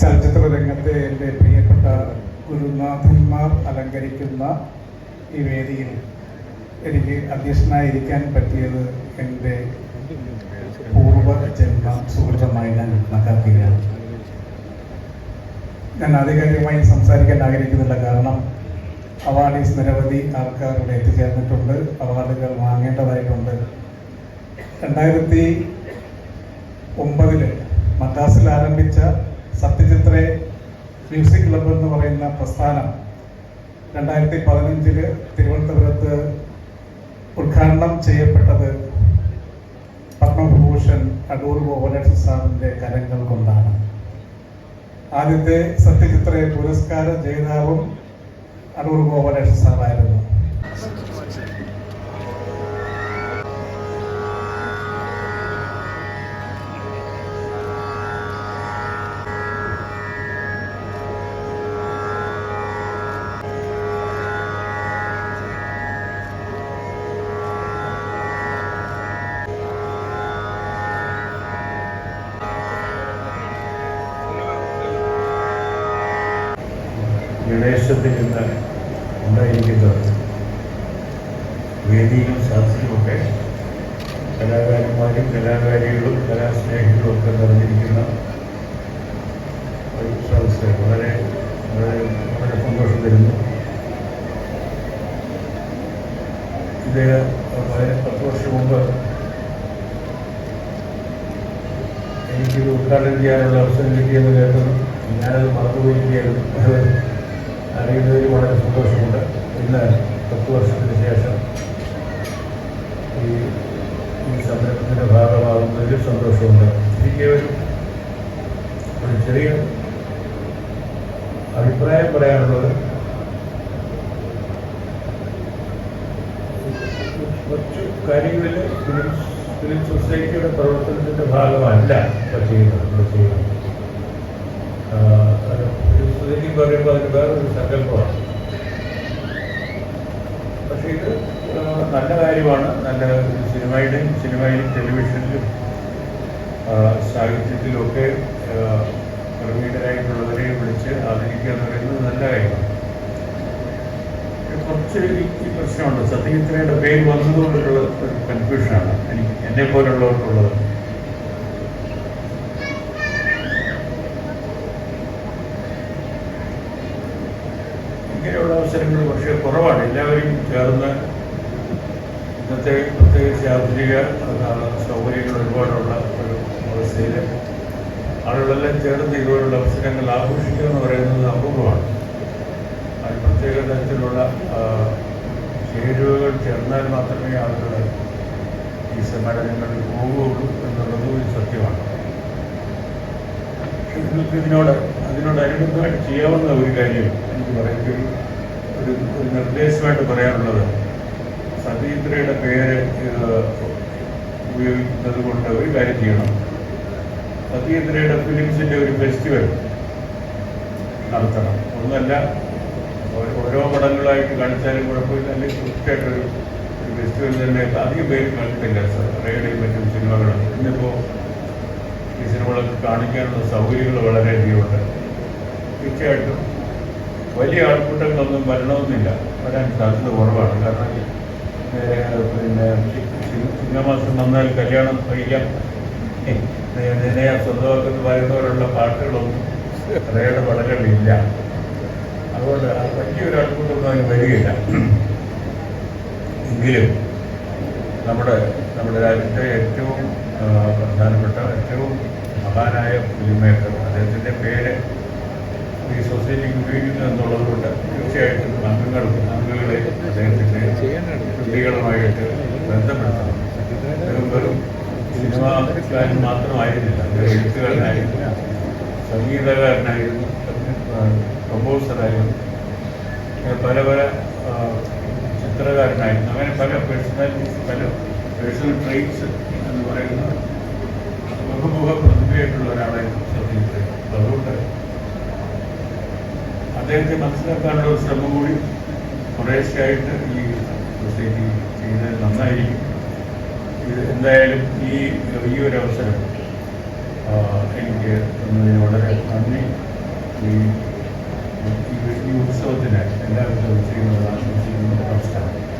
ചലച്ചിത്ര രംഗത്തെ എന്റെ പ്രിയപ്പെട്ട ഗുരുനാഥന്മാർ അലങ്കരിക്കുന്ന ഈ വേദിയിൽ എനിക്ക് അധ്യക്ഷനായിരിക്കാൻ പറ്റിയത് എന്റെ പൂർവ ജന്മ സുഹൃത്തമായി ഞാൻ കണക്കാക്കുകയാണ്. ഞാൻ ആധികാരികമായി സംസാരിക്കാൻ ആഗ്രഹിക്കുന്നില്ല. കാരണം അവാർഡീസ് നിരവധി ആൾക്കാർ ഇവിടെ എത്തിച്ചേർന്നിട്ടുണ്ട് അവാർഡുകൾ വാങ്ങേണ്ടതായിട്ടുണ്ട്. രണ്ടായിരത്തി ഒമ്പതിൽ മദ്രാസിൽ ആരംഭിച്ച സത്യചിത്രെ മ്യൂസിക് ക്ലബ്ബ് എന്ന് പറയുന്ന പ്രസ്ഥാനം രണ്ടായിരത്തി പതിനഞ്ചിൽ തിരുവനന്തപുരത്ത് ഉദ്ഘാടനം ചെയ്യപ്പെട്ടത് പത്മഭൂഷൺ അടൂർ ഗോപാലകൃഷ്ണ സാറിന്റെ കരങ്ങൾ കൊണ്ടാണ്. ആദ്യത്തെ സത്യചിത്ര പുരസ്കാര ജേതാവും അടൂർ ഗോപാലകൃഷ്ണ സാറായിരുന്നു. ഗണേശത്തിൽ നിന്ന് ഉണ്ടായിരിക്കുന്നത്. വേദിയും സദസ്സിലുമൊക്കെ കലാകാരന്മാരും കലാകാരികളും കലാസ്നേഹികളും ഒക്കെ നിറഞ്ഞിരിക്കുന്ന ഒരു സദസ്സ് വളരെ വളരെ വളരെ സന്തോഷം തരുന്നു. ഇത് പത്ത് വർഷം മുമ്പ് എനിക്കിത് ഉദ്ഘാടനം ചെയ്യാനുള്ള അവസരം കിട്ടിയെന്ന് കേട്ടത് ഞാനത് മറന്നുപോയിരിക്കുകയായിരുന്നു. അറിയുന്നതിൽ വളരെ സന്തോഷമുണ്ട്. ഇന്ന് പത്ത് വർഷത്തിന് ശേഷം ഈ ഈ സംരംഭത്തിന്റെ ഭാഗമാകുന്നതിൽ സന്തോഷമുണ്ട്. എനിക്ക് ഒരു ചെറിയ അഭിപ്രായം പറയാനുള്ളത് കുറച്ച് കാര്യങ്ങളിൽ ഫിലിം സൊസൈറ്റിയുടെ പ്രവർത്തനത്തിന്റെ ഭാഗമല്ല. ചെയ്യുന്നത് നമ്മൾ ചെയ്യുന്നത് ആഹ് അത് ഫിലിം സൊസൈറ്റി പറയുമ്പോൾ അതിന് വേറൊരു സങ്കല്പമാണ് പക്ഷേ ഇത് ആഹ് നല്ല കാര്യമാണ് നല്ല സിനിമയുടെയും സിനിമയിലും ടെലിവിഷനിലും ആഹ് സാഹിത്യത്തിലും ഒക്കെ ആഹ് പ്രവീണരായിട്ടുള്ളവരെ വിളിച്ച് ആദരിക്കുക എന്ന് പറയുന്നത് നല്ല കാര്യമാണ്. കുറച്ച് ഈ പ്രശ്നമുണ്ട്. സത്യജിത്രയുടെ പേര് വന്നതുകൊണ്ടുള്ള ഒരു കൺഫ്യൂഷനാണ് എനിക്ക് എന്നെ പോലുള്ളവർക്കുള്ളത്. ഇങ്ങനെയുള്ള അവസരങ്ങൾ പക്ഷേ കുറവാണ്. എല്ലാവരും ചേർന്ന് ഇന്നത്തെ പ്രത്യേകിച്ച് ആധുനിക സൗകര്യങ്ങൾ ഒരുപാടുള്ള ഒരു അവസ്ഥയിൽ ആളുകളെല്ലാം ചേർന്ന് ഇതുപോലുള്ള അവസരങ്ങൾ ആഘോഷിക്കുക എന്ന് പറയുന്നത് അപൂർവമാണ്. അത് പ്രത്യേക തരത്തിലുള്ള ചേരുവകൾ ചേർന്നാൽ മാത്രമേ ആളുകൾ ഈ സമ്മേളനങ്ങളിൽ പോകുകയുള്ളൂ എന്നുള്ളത് ഒരു സത്യമാണ്. ഇതിനോട് അതിനോടനുബന്ധമായിട്ട് ചെയ്യാവുന്ന ഒരു കാര്യം എനിക്ക് പറയുമ്പോൾ ഒരു നിർദ്ദേശമായിട്ട് പറയാനുള്ളത് സതീന്ദ്രയുടെ പേര് ഉപയോഗിക്കുന്നത് കൊണ്ട് ഒരു കാര്യം ചെയ്യണം. സതീന്ദ്രയുടെ ഫിലിംസിന്റെ ഒരു ഫെസ്റ്റിവൽ നടത്തണം. ഒന്നല്ല ഓരോ പടങ്ങളായിട്ട് കാണിച്ചാലും കുഴപ്പമില്ല. അല്ലെങ്കിൽ കൃത്യമായിട്ടൊരു ഒരു ഫെസ്റ്റിവൽ തന്നെ അധികം പേര് കണ്ടിട്ടില്ല. സർ റേഡിയോ മറ്റും സിനിമകളും. ഇന്നിപ്പോൾ ഈ സിനിമകളൊക്കെ കാണിക്കാനുള്ള സൗകര്യങ്ങൾ വളരെയധികമുണ്ട്. തീർച്ചയായിട്ടും വലിയ ആൾക്കൂട്ടങ്ങളൊന്നും വരണമെന്നില്ല. വരാൻ സാധ്യത കുറവാണ്. കാരണം പിന്നെ ചിങ്ങമാസം വന്നാൽ കല്യാണം കഴിക്കാം. നിന്നെ സ്വന്തമാക്കുന്ന പറയുന്നവരുള്ള പാട്ടുകളൊന്നും റേയുടെ പടങ്ങളിലില്ല. അതുകൊണ്ട് വലിയൊരു ആൾക്കൂട്ടമൊന്നും അതിന് വരികയില്ല. എങ്കിലും നമ്മുടെ നമ്മുടെ രാജ്യത്തെ ഏറ്റവും പ്രധാനപ്പെട്ട ഏറ്റവും മഹാനായ ഫിലിം മേക്കർ അദ്ദേഹത്തിന്റെ പേര് ഈ സൊസൈറ്റിക്ക് ഉപയോഗിക്കുന്നു എന്നുള്ളത് കൊണ്ട് തീർച്ചയായിട്ടും അംഗങ്ങൾ അംഗങ്ങളെ അദ്ദേഹത്തിന്റെ കുട്ടികളുമായിട്ട് ബന്ധപ്പെടുത്തണം. വെറും സിനിമാക്കാരൻ മാത്രമായിരുന്നില്ല. അദ്ദേഹം എഴുത്തുകാരനായിരുന്നു സംഗീതകാരനായിരുന്നു കമ്പോസറായിരുന്നു പല പല ചിത്രകാരനായിരുന്നു. അങ്ങനെ പല പേഴ്സണാലിറ്റീസ് പല പേഴ്സണൽ ട്രെയിറ്റ്സ് എന്ന് പറയുന്ന ബഹുമുഖ പ്രതിഭയായിട്ടുള്ള ഒരാളായിരുന്നു സത്യജിത്ത് അതുകൊണ്ട് അദ്ദേഹത്തെ മനസ്സിലാക്കാനുള്ള ഒരു ശ്രമം കൂടി കുറേശ്ശായിട്ട് ഈ സൊസൈറ്റി ചെയ്ത് നന്നായിരിക്കും. ഇത് എന്തായാലും ഈ ഈ ഒരു അവസരം എനിക്ക് തന്നതിന് വളരെ നന്ദി. ഈ ഈ- ഉത്സവത്തിന് എല്ലാവരും ചെയ്യുന്നത് ആശംസിക്കുന്ന നമസ്കാരം